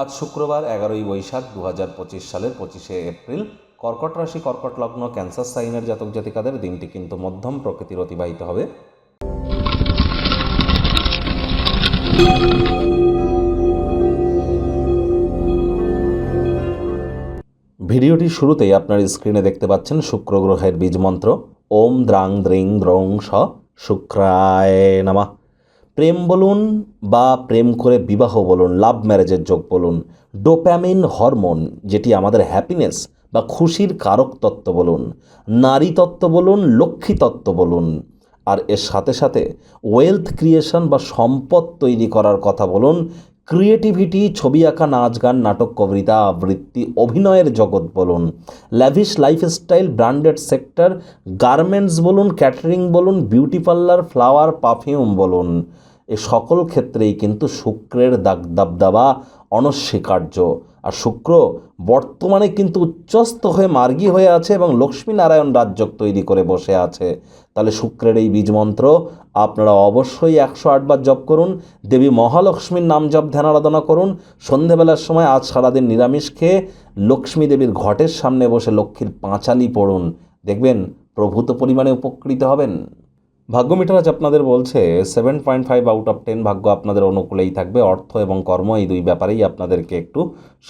আজ শুক্রবার এগারোই বৈশাখ দু হাজার পঁচিশ সালের পঁচিশে এপ্রিল। কর্কট রাশি, কর্কট লগ্ন, ক্যান্সার সাইনের জাতক জাতিকাদের দিনটি কিন্তু মধ্যম প্রকৃতির অতিবাহিত হবে। ভিডিওটির শুরুতেই আপনার স্ক্রিনে দেখতে পাচ্ছেন শুক্র গ্রহের বীজ মন্ত্র। ওম দ্রাং দ্রিং দ্রং স শুক্রায় নামা। প্রেম বলুন বা প্রেম করে বিবাহ বলুন লাভ ম্যারেজের যোগ বলুন ডোপ্যামিন হরমোন যেটি আমাদের হ্যাপিনেস বা খুশির কারক তত্ত্ব বলুন, নারী তত্ত্ব বলুন, লক্ষ্মী তত্ত্ব বলুন, আর এর সাথে সাথে ওয়েলথ ক্রিয়েশন বা সম্পদ তৈরি করার কথা বলুন ক্রিয়েটিভিটি ছবি আঁকা, নাচ গান, নাটক কবিতা, আবৃত্তি, অভিনয়ের জগৎ বলুন lavish lifestyle branded sector garments বলুন ক্যাটারিং বলুন বিউটি পার্লার ফ্লাওয়ার পারফিউম বলুন এ সকল ক্ষেত্রেই কিন্তু শুক্রের দাগ দাবদাবা অনস্বীকার্য। আর শুক্র বর্তমানে কিন্তু উচ্চস্থ হয়ে মার্গী হয়ে আছে এবং লক্ষ্মীনারায়ণ রাজ্য তৈরি করে বসে আছে। তাহলে শুক্রের এই বীজমন্ত্র আপনারা অবশ্যই একশো আটবার জপ করুন, দেবী মহালক্ষ্মীর নাম জপ, ধ্যান আরাধনা করুন, সন্ধেবেলার সময় আজ সারাদিন নিরামিষ খেয়ে লক্ষ্মী দেবীর ঘটের সামনে বসে লক্ষ্মীর পাঁচালি পড়ুন। দেখবেন প্রভূত পরিমাণে উপকৃত হবেন। ভাগ্য মিটার আপনাদের বলছে seven point five out of ten ভাগ্য আপনাদের অনুকূলেই থাকবে। অর্থ এবং কর্ম এই দুই ব্যাপারেই আপনাদেরকে একটু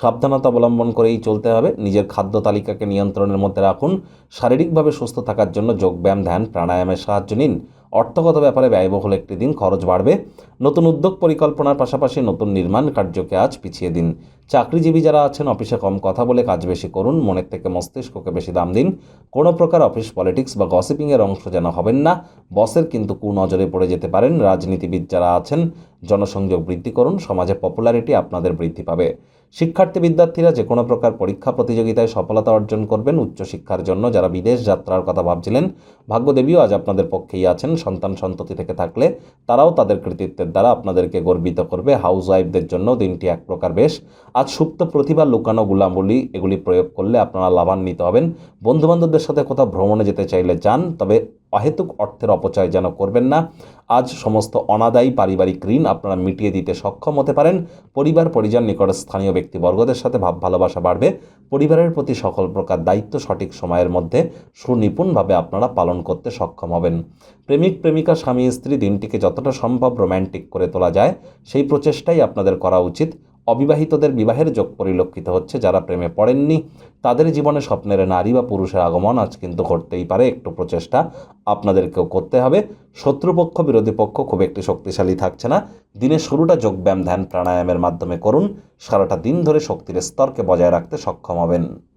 সাবধানতা অবলম্বন করেই চলতে হবে। নিজের খাদ্য তালিকাকে নিয়ন্ত্রণের মধ্যে রাখুন। শারীরিকভাবে সুস্থ থাকার জন্য যোগব্যায়াম ধ্যান, প্রাণায়ামের সাহায্য নিন। অর্থগত ব্যাপারে ব্যয়বহুল একটি দিন খরচ বাড়বে। নতুন উদ্যোগ পরিকল্পনার পাশাপাশি নতুন নির্মাণ কার্যকে আজ পিছিয়ে দিন। চাকরিজীবী যারা আছেন, অফিসে কম কথা বলে কাজ বেশি করুন। মনের থেকে মস্তিষ্ককে বেশি দাম দিন। কোনো প্রকার অফিস পলিটিক্স বা গসিপিংয়ের অংশ যেন হবেন না। বসের কিন্তু কুনজরে পড়ে যেতে পারেন। রাজনীতিবিদ যারা আছেন, জনসংযোগ বৃদ্ধি করুন। সমাজে পপুলারিটি আপনাদের বৃদ্ধি পাবে। শিক্ষার্থী বিদ্যার্থীরা যে কোনো প্রকার পরীক্ষা প্রতিযোগিতায় সফলতা অর্জন করবেন উচ্চশিক্ষার জন্য। যারা বিদেশ যাত্রার কথা ভাবছিলেন, ভাগ্যদেবীও আজ আপনাদের পক্ষেই আছেন। সন্তান সন্ততি থেকে থাকলে তারাও তাদের কৃতিত্বের দ্বারা আপনাদেরকে গর্বিত করবে। হাউস ওয়াইফদের জন্য দিনটি এক প্রকার বেশ। আজ সুপ্ত প্রতিভা, লুকানো গুলামগুলি, এগুলি প্রয়োগ করলে আপনারা লাভান্বিত হবেন। বন্ধুবান্ধবদের সাথে কোথাও ভ্রমণে যেতে চাইলে যান, তবে অহেতুক অর্থের অপচয় যেন করবেন না। আজ সমস্ত অনাদায়ী পারিবারিক ঋণ আপনারা মিটিয়ে দিতে সক্ষম হতে পারেন। পরিবার, পরিজন নিকট স্থানীয় ব্যক্তিবর্গদের সাথে ভাব ভালোবাসা বাড়বে। পরিবারের প্রতি সকল প্রকার দায়িত্ব সঠিক সময়ের মধ্যে সুনিপুণভাবে আপনারা পালন করতে সক্ষম হবেন। প্রেমিক, প্রেমিকা, স্বামী, স্ত্রী, দিনটিকে যতটা সম্ভব রোম্যান্টিক করে তোলা যায়, সেই প্রচেষ্টাই আপনাদের করা উচিত। অবিবাহিতদের বিবাহের যোগ পরিলক্ষিত হচ্ছে, যারা প্রেমে পড়েননি। তাদের জীবনে স্বপ্নের নারী বা পুরুষের আগমন আজ কিন্তু ঘটতেই পারে। একটু প্রচেষ্টা আপনাদেরকেও করতে হবে। শত্রুপক্ষ, বিরোধী পক্ষ খুব একটি শক্তিশালী থাকছে না। দিনের শুরুটা যোগব্যায়াম, ধ্যান, প্রাণায়ামের মাধ্যমে করুন। সারাটা দিন ধরে শক্তির স্তরকে বজায় রাখতে সক্ষম হবেন।